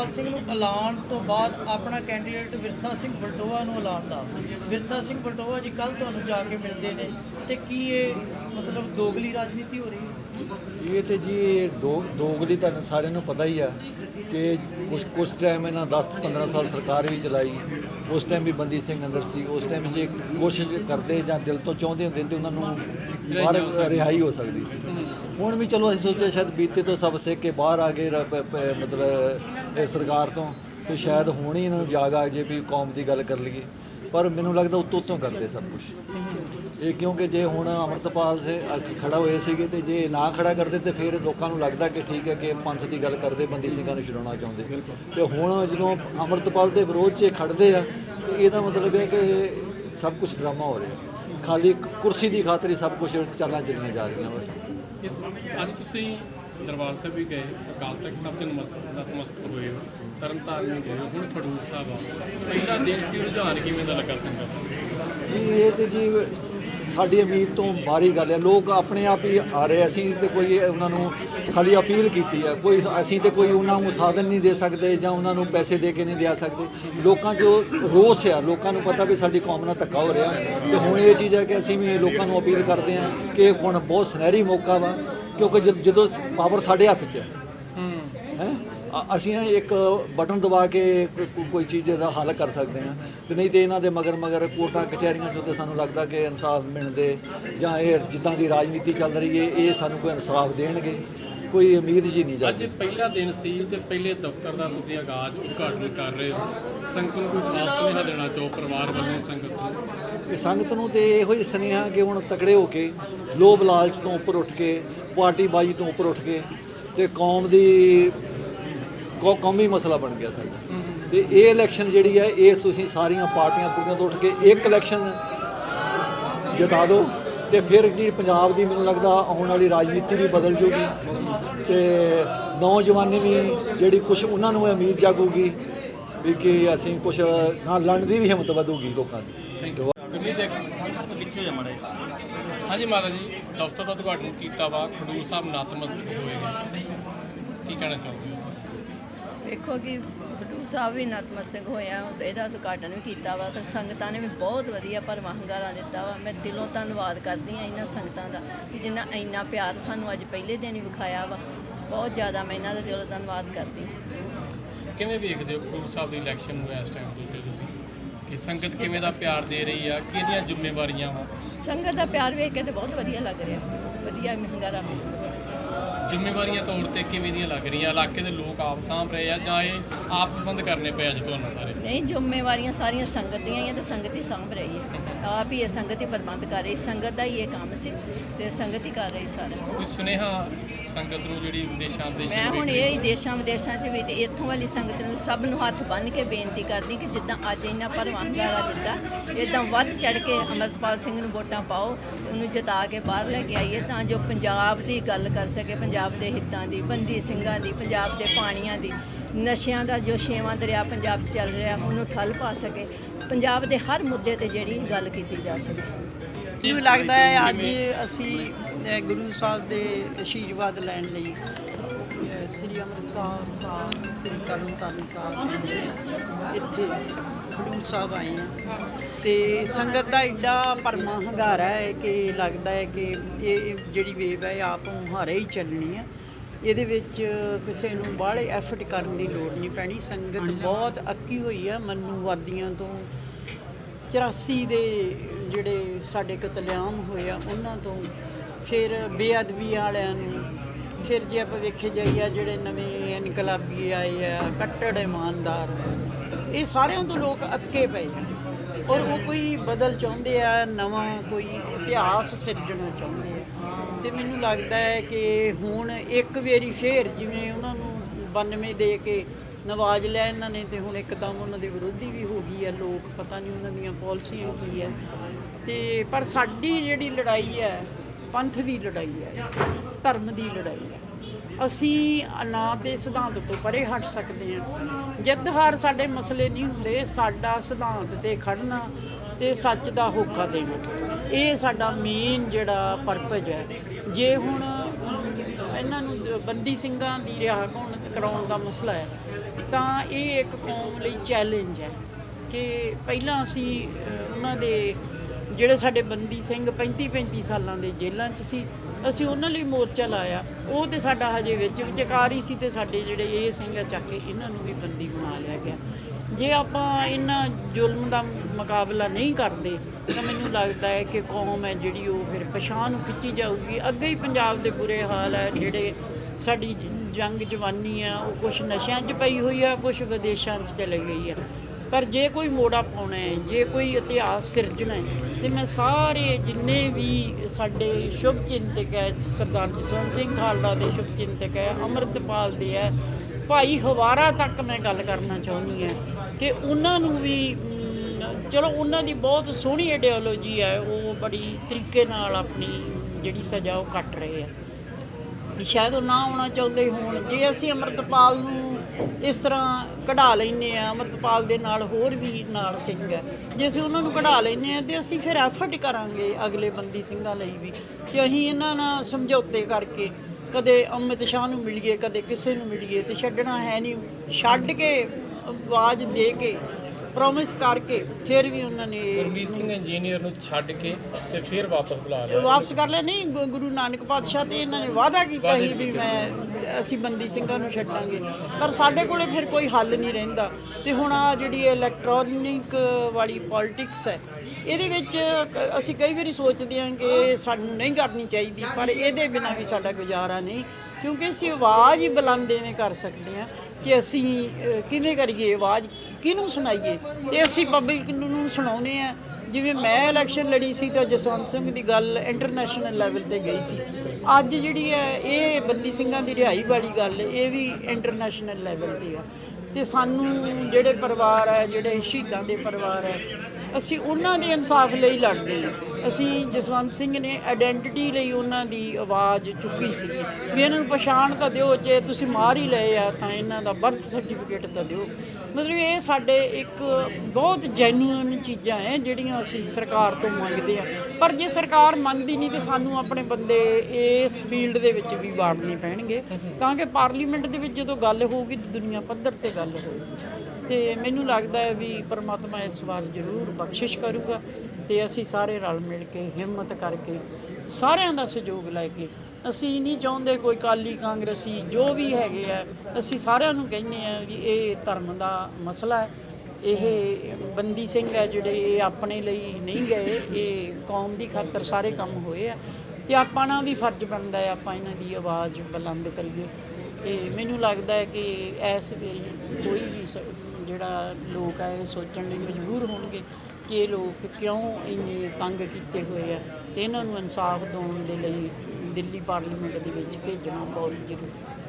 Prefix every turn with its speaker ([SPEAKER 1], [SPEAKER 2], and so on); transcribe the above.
[SPEAKER 1] ਭਾਈ ਅਮਰਤਪਾਲ ਸਿੰਘ ਨੂੰ ਐਲਾਨ ਤੋਂ ਬਾਅਦ ਆਪਣਾ ਕੈਂਡੀਡੇਟ ਵਿਰਸਾ ਸਿੰਘ ਬਲਟੋਆ ਨੂੰ ਐਲਾਨਦਾ ਵਿਰਸਾ ਸਿੰਘ ਬਲਟੋਆ ਜੀ ਕੱਲ ਤੁਹਾਨੂੰ ਜਾ ਕੇ ਮਿਲਦੇ ਨੇ। ਤੇ ਕੀ ਇਹ ਮਤਲਬ ਦੋਗਲੀ ਰਾਜਨੀਤੀ ਹੋ ਰਹੀ ਹੈ?
[SPEAKER 2] ਇਹ ਤੇ ਜੀ ਦੋਗਲੀ ਤੁਹਾਨੂੰ ਸਾਰਿਆਂ ਨੂੰ ਪਤਾ ਹੀ ਆ ਕਿ ਕੁਝ ਕੁਝ ਟਾਈਮ ਇਹਨਾਂ 10 15 ਸਾਲ ਸਰਕਾਰ ਵੀ ਚਲਾਈ। ਉਸ ਟਾਈਮ ਵੀ ਬੰਦੀ ਸਿੰਘ ਅੰਦਰ ਸੀ ਉਸ ਟਾਈਮ ਜੇ ਕੋਸ਼ਿਸ਼ ਕਰਦੇ ਜਾਂ ਦਿਲ ਤੋਂ ਚਾਹੁੰਦੇ ਹੁੰਦੇ ਤੇ ਉਹਨਾਂ ਨੂੰ ਬਾਹਰ ਰਿਹਾਈ ਹੋ ਸਕਦੀ ਸੀ। ਹੁਣ ਵੀ ਚਲੋ ਅਸੀਂ ਸੋਚਿਆ ਸ਼ਾਇਦ ਬੀਤੇ ਤੋਂ ਸਭ ਸਿੱਖ ਕੇ ਬਾਹਰ ਆ ਗਏ ਮਤਲਬ ਸਰਕਾਰ ਤੋਂ ਤੇ ਸ਼ਾਇਦ ਹੁਣ ਹੀ ਇਹਨਾਂ ਨੂੰ ਜਾਗ ਆ ਜੇ ਵੀ ਕੌਮ ਦੀ ਗੱਲ ਕਰ ਲਈਏ। ਪਰ ਮੈਨੂੰ ਲੱਗਦਾ ਉੱਤੋਂ ਉੱਤੋਂ ਕਰਦੇ ਸਭ ਕੁਝ ਇਹ ਕਿਉਂਕਿ ਜੇ ਹੁਣ ਅਮਰਤਪਾਲ ਸੇ ਖੜਾ ਹੋਏ ਸੀਗੇ ਤੇ ਜੇ ਨਾ ਖੜਾ ਕਰਦੇ ਤੇ ਫਿਰ ਲੋਕਾਂ ਨੂੰ ਲੱਗਦਾ ਕਿ ਠੀਕ ਹੈ ਕਿ ਪੰਥ ਦੀ ਗੱਲ ਕਰਦੇ, ਬੰਦੀ ਸਿੰਘਾਂ ਨੂੰ ਛਡਾਉਣਾ ਚਾਹੁੰਦੇ। ਤੇ ਹੁਣ ਜਦੋਂ ਅਮਰਤਪਾਲ ਦੇ ਵਿਰੋਧ 'ਚ ਇਹ ਖੜਦੇ ਆ, ਤੇ ਇਹਦਾ ਮਤਲਬ ਹੈ ਕਿ ਸਭ ਕੁਝ ਡਰਾਮਾ ਹੋ ਰਿਹਾ। ਖਾਲੀ ਕੁਰਸੀ ਦੀ ਖਾਤਰ ਹੀ ਸਭ ਕੁਝ ਚਾਲਾਂ ਚੱਲੀਆਂ ਜਾ ਰਹੀਆਂ ਬਸ।
[SPEAKER 3] ਇਸ ਅੱਜ ਤੁਸੀਂ ਦਰਬਾਰ ਸਾਹਿਬ ਵੀ ਗਏ, ਅਕਾਲ ਤਖਤ ਸਾਹਿਬ ਤੇ ਨਮਸਤਕ ਨਤਮਸਤਕ ਹੋਏ ਹੋ। ਤਰਨਤਾਰਨ ਵੀ ਗਏ ਹੋ ਹੁਣ ਖਡੂਰ ਸਾਹਿਬ ਆ। ਪਹਿਲਾ ਦਿਨ ਸੀ ਰੁਝਾਨ ਕਿਵੇਂ ਦਾ ਲੱਗਾ ਸੰਗਤ? ਨੂੰ?
[SPEAKER 2] ਜੀ ਇਹ ਤੇ ਜੀ ਸਾਡੀ ਉਮੀਦ ਤੋਂ ਬਾਹਰੀ ਗੱਲ ਹੈ ਲੋਕ ਆਪਣੇ ਆਪ ਹੀ ਆ ਰਹੇ ਅਸੀਂ ਤੇ ਕੋਈ ਉਹਨਾਂ ਨੂੰ ਖਾਲੀ ਅਪੀਲ ਕੀਤੀ ਹੈ ਕੋਈ ਅਸੀਂ ਤੇ ਕੋਈ ਉਹਨਾਂ ਨੂੰ ਸਾਧਨ ਨਹੀਂ ਦੇ ਸਕਦੇ ਜਾਂ ਉਹਨਾਂ ਨੂੰ ਪੈਸੇ ਦੇ ਕੇ ਨਹੀਂ ਲਿਆ ਸਕਦੇ। ਲੋਕਾਂ 'ਚ ਰੋਸ ਆ। ਲੋਕਾਂ ਨੂੰ ਪਤਾ ਵੀ ਸਾਡੀ ਕੌਮ ਨਾਲ ਧੱਕਾ ਹੋ ਰਿਹਾ। ਤੇ ਹੁਣ ਇਹ ਚੀਜ਼ ਹੈ ਕਿ ਅਸੀਂ ਵੀ ਲੋਕਾਂ ਨੂੰ ਅਪੀਲ ਕਰਦੇ ਹਾਂ ਕਿ ਹੁਣ ਬਹੁਤ ਸੁਨਹਿਰੀ ਮੌਕਾ ਵਾ। ਕਿਉਂਕਿ ਜਦ- ਜਦੋਂ ਪਾਵਰ ਸਾਡੇ ਹੱਥ 'ਚ ਹੈ। ਹੈਂ? ਅ- ਅਸੀਂ ਇੱਕ ਬਟਨ ਦਬਾ ਕੇ ਕੋਈ ਚੀਜ਼ ਦਾ ਹੱਲ ਕਰ ਸਕਦੇ ਹਾਂ। ਤੇ ਨਹੀਂ ਤੇ ਇਹਨਾਂ ਦੇ ਮਗਰ ਮਗਰ ਕੋਰਟਾਂ ਕਚਹਿਰੀਆਂ ਚੋਂ ਤੇ ਸਾਨੂੰ ਲੱਗਦਾ ਕਿ ਇਨਸਾਫ ਮਿਲਦੇ ਜਾਂ ਇਹ ਜਿੱਦਾਂ ਦੀ ਰਾਜਨੀਤੀ ਚੱਲ ਰਹੀ ਹੈ ਇਹ ਸਾਨੂੰ ਕੋਈ ਇਨਸਾਫ ਦੇਣਗੇ। ਕੋਈ ਉਮੀਦ ਜੀ ਨਹੀਂ
[SPEAKER 3] ਅੱਜ
[SPEAKER 2] ਜਾਂਦੀ।
[SPEAKER 3] ਪਹਿਲਾ ਦਿਨ ਸੀ ਤੇ ਪਹਿਲੇ ਦਫ਼ਤਰ ਦਾ ਤੁਸੀਂ ਆਗਾਜ਼ ਉਦਘਾਟਨ ਕਰ ਰਹੇ ਹੋ। ਸੰਗਤ ਨੂੰ ਕੋਈ ਖਾਸ ਸੁਨੇਹਾ ਦੇਣਾ ਚਾਹੋ ਪਰਿਵਾਰ ਵੱਲੋਂ ਸੰਗਤ ਨੂੰ?
[SPEAKER 2] ਇਹ ਸੰਗਤ ਨੂੰ ਤੇ ਇਹੋ ਹੀ ਸੁਨੇਹਾ ਕਿ ਹੁਣ ਤਕੜੇ ਹੋ ਕੇ ਲੋਭ ਲਾਲਚ ਤੋਂ ਉੱਪਰ ਉੱਠ ਕੇ ਪਾਰਟੀ ਬਾਜੀ ਤੋਂ ਉੱਪਰ ਉੱਠ ਕੇ ਤੇ ਕੌਮ ਦੀ ਕੌ- ਕੌਮੀ ਮਸਲਾ ਬਣ ਗਿਆ ਸਾਡਾ। ਤੇ ਇਹ ਇਲੈਕਸ਼ਨ ਜਿਹੜੀ ਹੈ ਇਹ ਤੁਸੀਂ ਸਾਰੀਆਂ ਪਾਰਟੀਆਂ ਪੂਰੀਆਂ ਤੋਂ ਉੱਠ ਕੇ ਇੱਕ ਇਲੈਕਸ਼ਨ ਜਿਤਾ ਦਿਓ ਤੇ ਫਿਰ ਜਿਹੜੀ ਪੰਜਾਬ ਦੀ ਮੈਨੂੰ ਲੱਗਦਾ ਆਉਣ ਵਾਲੀ ਰਾਜਨੀਤੀ ਵੀ ਬਦਲ ਜੂਗੀ ਤੇ ਨੌਜਵਾਨੀ ਵੀ ਜਿਹੜੀ ਕੁਝ ਉਹਨਾਂ ਨੂੰ ਇਹ ਉਮੀਦ ਜਾਗੂਗੀ ਵੀ ਕਿ ਅਸੀਂ ਕੁਝ ਨਾਲ ਲੜਨ ਦੀ ਵੀ ਹਿੰਮਤ ਵਧੂਗੀ ਲੋਕਾਂ ਦੀ।
[SPEAKER 3] ਹਾਂਜੀ ਮਾਤਾ ਜੀ ਦਫ਼ਤਰ ਦਾ ਉਦਘਾਟਨ ਕੀਤਾ ਵਾ ਖਡੂਰ ਸਾਹਿਬ ਨਤਮਸਤਕ ਹੋਏ ਨੇ। ਕੀ ਕਹਿਣਾ ਚਾਹੋਗੇ?
[SPEAKER 4] ਵੇਖੋ ਕਿ ਬਡੂ ਸਾਹਿਬ ਵੀ ਨਤਮਸਤਕ ਹੋਇਆ ਇਹਦਾ ਉਦਘਾਟਨ ਵੀ ਕੀਤਾ ਵਾ ਤੇ ਸੰਗਤਾਂ ਨੇ ਵੀ ਬਹੁਤ ਵਧੀਆ ਭਰਵਾਂ ਹੰਗਾਰਾ ਦਿੱਤਾ ਵਾ। ਮੈਂ ਦਿਲੋਂ ਧੰਨਵਾਦ ਕਰਦੀ ਹਾਂ ਇਹਨਾਂ ਸੰਗਤਾਂ ਦਾ ਕਿ ਜਿਨ੍ਹਾਂ ਇੰਨਾ ਪਿਆਰ ਸਾਨੂੰ ਅੱਜ ਪਹਿਲੇ ਦਿਨ ਹੀ ਵਿਖਾਇਆ ਵਾ। ਬਹੁਤ ਜ਼ਿਆਦਾ ਮੈਂ ਇਹਨਾਂ ਦਾ ਦਿਲੋਂ ਧੰਨਵਾਦ ਕਰਦੀ
[SPEAKER 3] ਕਿਵੇਂ ਵੇਖਦੇ ਹੋ ਖਡੂਰ ਸਾਹਿਬ ਦੀ ਇਲੈਕਸ਼ਨ ਨੂੰ ਇਸ ਟਾਈਮ ਦੇ ਉੱਤੇ ਤੁਸੀਂ? ਕਿ ਸੰਗਤ ਕਿਵੇਂ ਦਾ ਪਿਆਰ ਦੇ ਰਹੀ ਆ? ਕਿਹਦੀਆਂ ਜ਼ਿੰਮੇਵਾਰੀਆਂ ਵਾ?
[SPEAKER 4] ਸੰਗਤ ਦਾ ਪਿਆਰ ਵੇਖ ਕੇ ਤੇ ਬਹੁਤ ਵਧੀਆ ਲੱਗ ਰਿਹਾ। ਵਧੀਆ ਹੰਗਾਰਾ।
[SPEAKER 3] ਜ਼ਿੰਮੇਵਾਰੀਆਂ ਤੌਰ ਤੇ ਕਿਵੇਂ ਦੀਆਂ ਲੱਗ ਰਹੀਆਂ, ਇਲਾਕੇ ਦੇ ਲੋਕ ਆਪ ਸਾਂਭ ਰਹੇ ਆ ਜਾਂ ਇਹ ਆਪ ਪ੍ਰਬੰਧ ਕਰਨੇ ਪਏ ਅੱਜ ਤੁਹਾਨੂੰ ਸਾਰੇ?
[SPEAKER 4] ਨਹੀਂ ਜ਼ਿੰਮੇਵਾਰੀਆਂ ਸਾਰੀਆਂ ਸੰਗਤ ਦੀਆਂ ਹੀ ਆ ਤੇ ਸੰਗਤ ਹੀ ਸਾਂਭ ਰਹੀ ਹੈ। ਆਪ ਹੀ ਇਹ ਸੰਗਤ ਹੀ ਪ੍ਰਬੰਧ ਕਰ ਰਹੀ ਸੰਗਤ ਦਾ ਹੀ ਇਹ ਕੰਮ ਸੀ ਤੇ ਸੰਗਤ ਹੀ ਕਰ ਰਹੀ ਸਾਰਾ।
[SPEAKER 3] ਕੋਈ ਸੁਨੇਹਾ ਸੰਗਤ ਨੂੰ ਜਿਹੜੀ ਵਿਦੇਸ਼ਾਂ ਦੇ
[SPEAKER 4] ਮੈਂ ਹੁਣ ਇਹ ਹੀ ਦੇਸ਼ਾਂ ਵਿਦੇਸ਼ਾਂ 'ਚ ਵੀ ਤੇ ਇੱਥੋਂ ਵਾਲੀ ਸੰਗਤ ਨੂੰ ਸਭ ਨੂੰ ਹੱਥ ਬੰਨ੍ਹ ਕੇ ਬੇਨਤੀ ਕਰਦੀ ਕਿ ਜਿੱਦਾਂ ਅੱਜ ਇਹਨਾਂ ਭਰਵਾਂ ਹੰਗਾਰਾ ਦਿੱਤਾ ਇਦਾਂ ਵੱਧ ਚੜ ਕੇ ਅਮਰਤਪਾਲ ਸਿੰਘ ਨੂੰ ਵੋਟਾਂ ਪਾਓ ਉਹਨੂੰ ਜਿਤਾ ਕੇ ਬਾਹਰ ਲੈ ਕੇ ਆਈਏ ਤਾਂ ਜੋ ਪੰਜਾਬ ਦੀ ਗੱਲ ਕਰ ਸਕੇ ਪੰਜਾਬ ਦੇ ਹਿੱਤਾਂ ਦੀ ਬੰਦੀ ਸਿੰਘਾਂ ਦੀ ਪੰਜਾਬ ਦੇ ਪਾਣੀਆਂ ਦੀ। ਨਸ਼ਿਆਂ ਦਾ ਜੋ ਛੇਵਾਂ ਦਰਿਆ ਪੰਜਾਬ 'ਚ ਚੱਲ ਰਿਹਾ, ਉਹਨੂੰ ਠੱਲ ਪਾ ਸਕੇ। ਪੰਜਾਬ ਦੇ ਹਰ ਮੁੱਦੇ ਤੇ ਜਿਹੜੀ ਗੱਲ ਕੀਤੀ ਜਾ ਸਕੇ।
[SPEAKER 5] ਮੈਨੂੰ ਲੱਗਦਾ ਹੈ, ਅੱਜ ਅਸੀਂ ਗੁਰੂ ਸਾਹਿਬ ਦੇ ਆਸ਼ੀਰਵਾਦ ਲੈਣ ਲਈ ਸ੍ਰੀ ਅੰਮ੍ਰਿਤਸਰ ਸਾਹਿਬ, ਸ੍ਰੀ ਤਰਨਤਾਰਨ ਸਾਹਿਬ, ਇੱਥੇ ਖਡੂਰ ਸਾਹਿਬ ਆਏ ਹਾਂ। ਤੇ ਸੰਗਤ ਦਾ ਇੱਡਾ ਪਰਮਾ ਹੰਗਾਰਾ ਹੈ ਕਿ ਲੱਗਦਾ ਹੈ ਕਿ ਇਹ ਜਿਹੜੀ ਵੇਵ ਹੈ, ਇਹ ਆਪ ਮੁਹਾਰੇ ਹੀ ਚੱਲਣੀ ਹੈ। ਇਹਦੇ ਵਿੱਚ ਕਿਸੇ ਨੂੰ ਬਾਹਲੇ ਐਫਰਟ ਕਰਨ ਦੀ ਲੋੜ ਨਹੀਂ ਪੈਣੀ। ਸੰਗਤ ਬਹੁਤ ਅੱਕੀ ਹੋਈ ਹੈ ਮੰਨੂ ਵਾਦੀਆਂ ਤੋਂ। 84 ਦੇ ਜਿਹੜੇ ਸਾਡੇ ਕਤਲੇਆਮ ਹੋਏ ਆ ਉਹਨਾਂ ਤੋਂ ਫਿਰ ਬੇਅਦਬੀ ਵਾਲਿਆਂ ਨੂੰ ਫਿਰ ਜੇ ਆਪਾਂ ਵੇਖੇ ਜਾਈਏ ਜਿਹੜੇ ਨਵੇਂ ਇਨਕਲਾਬੀ ਆਏ ਆ ਕੱਟੜ ਇਮਾਨਦਾਰ ਇਹ ਸਾਰਿਆਂ ਤੋਂ ਲੋਕ ਅੱਕੇ ਪਏ ਆ। ਔਰ ਉਹ ਕੋਈ ਬਦਲ ਚਾਹੁੰਦੇ ਆ, ਨਵਾਂ ਕੋਈ ਇਤਿਹਾਸ ਸਿਰਜਣਾ ਚਾਹੁੰਦੇ ਆ। ਤੇ ਮੈਨੂੰ ਲੱਗਦਾ ਹੈ ਕਿ ਹੁਣ ਇੱਕ ਵਾਰੀ ਫੇਰ ਜਿਵੇਂ ਉਹਨਾਂ ਨੂੰ 92 ਦੇ ਕੇ ਨਵਾਜ ਲਿਆ ਇਹਨਾਂ ਨੇ ਤੇ ਹੁਣ ਇੱਕਦਮ ਉਹਨਾਂ ਦੇ ਵਿਰੋਧੀ ਵੀ ਹੋ ਗਈ ਆ ਲੋਕ, ਪਤਾ ਨਹੀਂ ਉਹਨਾਂ ਦੀਆਂ ਪਾਲਿਸੀਆਂ ਕੀ ਹੈ ਤੇ ਪਰ ਸਾਡੀ ਜਿਹੜੀ ਲੜਾਈ ਹੈ, ਪੰਥ ਦੀ ਲੜਾਈ ਹੈ, ਧਰਮ ਦੀ ਲੜਾਈ ਹੈ। ਅਸੀਂ ਨਾ ਦੇ ਸਿਧਾਂਤ ਤੋਂ ਪਰੇ ਹਟ ਸਕਦੇ ਹਾਂ। ਜਿੱਦ ਹਾਰ ਸਾਡੇ ਮਸਲੇ ਨਹੀਂ ਹੁੰਦੇ, ਸਾਡਾ ਸਿਧਾਂਤ ਤੇ ਖੜਨਾ ਤੇ ਸੱਚ ਦਾ ਹੋਕਾ ਦੇਣਾ। ਇਹ ਸਾਡਾ ਮੇਨ ਜਿਹੜਾ ਪਰਪਸ ਹੈ। ਜੇ ਹੁਣ ਇਹਨਾਂ ਨੂੰ ਬੰਦੀ ਸਿੰਘਾਂ ਦੀ ਰਿਹਾ ਕੌਣ ਕਰਾਉਣ ਦਾ ਮਸਲਾ ਹੈ, ਤਾਂ ਇਹ ਇੱਕ ਕੌਮ ਲਈ ਚੈਲੰਜ ਹੈ ਕਿ ਪਹਿਲਾਂ ਅਸੀਂ ਉਹਨਾਂ ਦੇ, ਜਿਹੜੇ ਸਾਡੇ ਬੰਦੀ ਸਿੰਘ 35 35 ਸਾਲਾਂ ਦੇ ਜੇਲ੍ਹਾਂ 'ਚ ਸੀ ਅਸੀਂ ਉਹਨਾਂ ਲਈ ਮੋਰਚਾ ਲਾਇਆ। ਉਹ ਤੇ ਸਾਡਾ ਹਜੇ ਵਿੱਚ ਵਿਚਕਾਰ ਹੀ ਸੀ ਤੇ ਸਾਡੇ ਜਿਹੜੇ ਇਹ ਸਿੰਘ ਆ, ਚੱਕ ਕੇ ਇਹਨਾਂ ਨੂੰ ਵੀ ਬੰਦੀ ਬਣਾ ਲਿਆ ਗਿਆ। ਜੇ ਆਪਾਂ ਇਹਨਾਂ ਜ਼ੁਲਮ ਦਾ ਮੁਕਾਬਲਾ ਨਹੀਂ ਕਰਦੇ, ਤਾਂ ਮੈਨੂੰ ਲੱਗਦਾ ਹੈ ਕਿ ਕੌਮ ਹੈ ਜਿਹੜੀ ਉਹ ਫਿਰ ਪਛਾਣ ਨੂੰ ਖਿੱਚੀ ਜਾਊਗੀ। ਅੱਗੇ ਹੀ ਪੰਜਾਬ ਦੇ ਬੁਰੇ ਹਾਲ ਹੈ, ਜਿਹੜੇ ਸਾਡੀ ਜੰਗ ਜਵਾਨੀ ਆ, ਉਹ ਕੁਝ ਨਸ਼ਿਆਂ 'ਚ ਪਈ ਹੋਈ ਆ ਕੁਝ ਵਿਦੇਸ਼ਾਂ 'ਚ ਚਲੇ ਗਈ ਆ। ਪਰ ਜੇ ਕੋਈ ਮੋੜਾ ਪਾਉਣਾ ਹੈ, ਜੇ ਕੋਈ ਇਤਿਹਾਸ ਸਿਰਜਣਾ ਹੈ ਤੇ ਮੈਂ ਸਾਰੇ ਜਿੰਨੇ ਵੀ ਸਾਡੇ ਸ਼ੁਭ ਚਿੰਤਕ ਹੈ, ਸਰਦਾਰ ਜਸਵੰਤ ਸਿੰਘ ਖਾਲੜਾ ਦੇ ਸ਼ੁਭ ਚਿੰਤਕ ਹੈ, ਅੰਮ੍ਰਿਤਪਾਲ ਦੇ ਹੈ, ਭਾਈ ਹਵਾਰਾ ਤੱਕ ਮੈਂ ਗੱਲ ਕਰਨਾ ਚਾਹੁੰਦੀ ਹਾਂ ਕਿ ਉਹਨਾਂ ਨੂੰ ਵੀ ਚਲੋ ਉਹਨਾਂ ਦੀ ਬਹੁਤ ਸੋਹਣੀ ਆਈਡੀਓਲੋਜੀ ਹੈ, ਉਹ ਬੜੀ ਤਰੀਕੇ ਨਾਲ ਆਪਣੀ ਜਿਹੜੀ ਸਜ਼ਾ ਉਹ ਕੱਟ ਰਹੇ ਆ। ਸ਼ਾਇਦ ਉਹ ਨਾ ਆਉਣਾ ਚਾਹੁੰਦੇ ਹੋਣ। ਜੇ ਅਸੀਂ ਅੰਮ੍ਰਿਤਪਾਲ ਨੂੰ ਇਸ ਤਰ੍ਹਾਂ ਕਢਾ ਲੈਨੇ ਆ ਅੰਮ੍ਰਿਤਪਾਲ ਦੇ ਨਾਲ ਹੋਰ ਵੀ ਨਾਲ ਸਿੰਘ ਹੈ। ਜੇ ਅਸੀਂ ਉਹਨਾਂ ਨੂੰ ਕਢਾ ਲੈਨੇ ਆ ਤੇ ਅਸੀਂ ਫਿਰ ਐਫਰਟ ਕਰਾਂਗੇ ਅਗਲੇ ਬੰਦੀ ਸਿੰਘਾਂ ਲਈ ਵੀ। ਕਿ ਅਸੀਂ ਇਹਨਾਂ ਨਾਲ ਸਮਝੌਤੇ ਕਰਕੇ ਕਦੇ ਅਮਿਤ ਸ਼ਾਹ ਨੂੰ ਮਿਲੀਏ, ਕਦੇ ਕਿਸੇ ਨੂੰ ਮਿਲੀਏ, ਤੇ ਛੱਡਣਾ ਹੈ ਨਹੀਂ। ਛੱਡ ਕੇ ਆਵਾਜ਼ ਦੇ ਕੇ ਪ੍ਰੋਮਿਸ ਕਰਕੇ ਫਿਰ ਵੀ ਉਹਨਾਂ ਨੇ
[SPEAKER 3] ਗੁਰਮੀਤ ਸਿੰਘ ਇੰਜੀਨੀਅਰ ਨੂੰ ਛੱਡ ਕੇ ਤੇ ਫਿਰ ਵਾਪਸ ਬੁਲਾ ਲਿਆ।
[SPEAKER 5] ਵਾਪਸ ਕਰ ਲਿਆ। ਨਹੀਂ ਗੁ- ਗੁਰੂ ਨਾਨਕ ਪਾਤਸ਼ਾਹ ਤੇ ਇਹਨਾਂ ਨੇ ਵਾਅਦਾ ਕੀਤਾ ਸੀ ਵੀ ਮੈਂ ਅਸੀਂ ਬੰਦੀ ਸਿੰਘਾਂ ਨੂੰ ਛੱਡਾਂਗੇ। ਪਰ ਸਾਡੇ ਕੋਲੇ ਫਿਰ ਕੋਈ ਹੱਲ ਨਹੀਂ ਰਹਿੰਦਾ। ਤੇ ਹੁਣ ਆ ਜਿਹੜੀ ਇਲੈਕਟ੍ਰੋਨਿਕ ਵਾਲੀ ਪੋਲਿਟਿਕਸ ਹੈ ਇਹਦੇ ਵਿੱਚ ਕ- ਅਸੀਂ ਕਈ ਵਾਰੀ ਸੋਚਦੇ ਹਾਂ ਕਿ ਸਾਨੂੰ ਨਹੀਂ ਕਰਨੀ ਚਾਹੀਦੀ ਪਰ ਇਹਦੇ ਬਿਨਾਂ ਵੀ ਸਾਡਾ ਗੁਜ਼ਾਰਾ ਨਹੀਂ। ਕਿਉਂਕਿ ਅਸੀਂ ਆਵਾਜ਼ ਹੀ ਬੁਲੰਦ ਐਵੇਂ ਕਰ ਸਕਦੇ ਹਾਂ। ਕਿ ਅਸੀਂ ਕਿਵੇਂ ਕਰੀਏ ਆਵਾਜ਼, ਕਿਹਨੂੰ ਸੁਣਾਈਏ? ਤੇ ਅਸੀਂ ਪਬਲਿਕ ਨੂੰ ਸੁਣਾਉਨੇ ਆ ਜਿਵੇਂ ਮੈਂ ਇਲੈਕਸ਼ਨ ਲੜੀ ਸੀ ਤਾਂ ਜਸਵੰਤ ਸਿੰਘ ਦੀ ਗੱਲ ਇੰਟਰਨੈਸ਼ਨਲ ਲੈਵਲ ਤੇ ਗਈ ਸੀ। ਅੱਜ ਜਿਹੜੀ ਹੈ, ਇਹ ਬੰਦੀ ਸਿੰਘਾਂ ਦੀ ਰਿਹਾਈ ਵਾਲੀ ਗੱਲ, ਇਹ ਵੀ ਇੰਟਰਨੈਸ਼ਨਲ ਲੈਵਲ ਤੇ ਆ ਤੇ ਸਾਨੂੰ ਜਿਹੜੇ ਪਰਿਵਾਰ ਹੈ, ਜਿਹੜੇ ਸ਼ਹੀਦਾਂ ਦੇ ਪਰਿਵਾਰ ਹੈ, ਅਸੀਂ ਉਹਨਾਂ ਦੇ ਇਨਸਾਫ ਲਈ ਲੜਦੇ ਹਾਂ। ਅਸੀਂ ਜਸਵੰਤ ਸਿੰਘ ਨੇ ਆਇਡੈਂਟੀਟੀ ਲਈ ਉਹਨਾਂ ਦੀ ਆਵਾਜ਼ ਚੁੱਕੀ ਸੀ ਵੀ ਇਹਨਾਂ ਨੂੰ ਪਛਾਣ ਤਾਂ ਦਿਓ, ਜੇ ਤੁਸੀਂ ਮਾਰ ਹੀ ਲਏ ਆ ਤਾਂ ਇਹਨਾਂ ਦਾ ਬਰਥ ਸਰਟੀਫਿਕੇਟ ਤਾਂ ਦਿਓ। ਮਤਲਬ ਇਹ ਸਾਡੇ ਇੱਕ ਬਹੁਤ ਜੈਨੂਇਨ ਚੀਜ਼ਾਂ ਹੈ ਜਿਹੜੀਆਂ ਅਸੀਂ ਸਰਕਾਰ ਤੋਂ ਮੰਗਦੇ ਆ। ਪਰ ਜੇ ਸਰਕਾਰ ਮੰਗਦੀ ਨਹੀਂ ਤੇ ਸਾਨੂੰ ਆਪਣੇ ਬੰਦੇ ਇਸ ਫੀਲਡ ਦੇ ਵਿੱਚ ਵੀ ਵਾੜਨੇ ਪੈਣਗੇ। ਤਾਂ ਕਿ ਪਾਰਲੀਮੈਂਟ ਦੇ ਵਿੱਚ ਜਦੋਂ ਗੱਲ ਹੋਊਗੀ ਦੁਨੀਆ ਪੱਧਰ ਤੇ ਗੱਲ ਹੋਊਗੀ। ਤੇ ਮੈਨੂੰ ਲੱਗਦਾ ਹੈ ਵੀ ਪਰਮਾਤਮਾ ਇਸ ਵਾਰ ਜ਼ਰੂਰ ਬਖਸ਼ਿਸ਼ ਕਰੂਗਾ। ਤੇ ਅਸੀਂ ਸਾਰੇ ਰਲ ਮਿਲ ਕੇ, ਹਿੰਮਤ ਕਰਕੇ ਸਾਰਿਆਂ ਦਾ ਸਹਿਯੋਗ ਲੈ ਕੇ ਅਸੀਂ ਨਹੀਂ ਚਾਹੁੰਦੇ ਕੋਈ ਕਾਲੀ ਕਾਂਗਰਸੀ ਜੋ ਵੀ ਹੈਗੇ ਆ, ਅਸੀਂ ਸਾਰਿਆਂ ਨੂੰ ਕਹਿੰਦੇ ਆ ਵੀ ਇਹ ਧਰਮ ਦਾ ਮਸਲਾ ਹੈ। ਇਹ ਬੰਦੀ ਸਿੰਘ ਹੈ ਜਿਹੜੇ ਇਹ ਆਪਣੇ ਲਈ ਨਹੀਂ ਗਏ, ਇਹ ਕੌਮ ਦੀ ਖਾਤਰ ਸਾਰੇ ਕੰਮ ਹੋਏ ਆ ਤੇ ਆਪਾਂ ਨਾਲ ਵੀ ਫਰਜ਼ ਬਣਦਾ ਹੈ ਆਪਾਂ ਇਹਨਾਂ ਦੀ ਆਵਾਜ਼ ਬੁਲੰਦ ਕਰੀਏ। ਤੇ ਮੈਨੂੰ ਲੱਗਦਾ ਹੈ ਕਿ ਇਸ ਵੇਲੇ ਕੋਈ ਵੀ ਸ- ਜਿਹੜਾ ਲੋਕ ਹੈ ਇਹ ਸੋਚਣ ਲਈ ਮਜਬੂਰ ਹੋਣਗੇ। ਕਿ ਇਹ ਲੋਕ ਕਿਉਂ ਇੰਨੇ ਤੰਗ ਕੀਤੇ ਹੋਏ ਆ? ਤੇ ਇਹਨਾਂ ਨੂੰ ਇਨਸਾਫ ਦਿਵਾਉਣ ਦੇ ਲਈ ਦਿੱਲੀ ਪਾਰਲੀਮੈਂਟ ਦੇ ਵਿੱਚ ਭੇਜਣਾ ਬਹੁਤ ਜ਼ਰੂਰੀ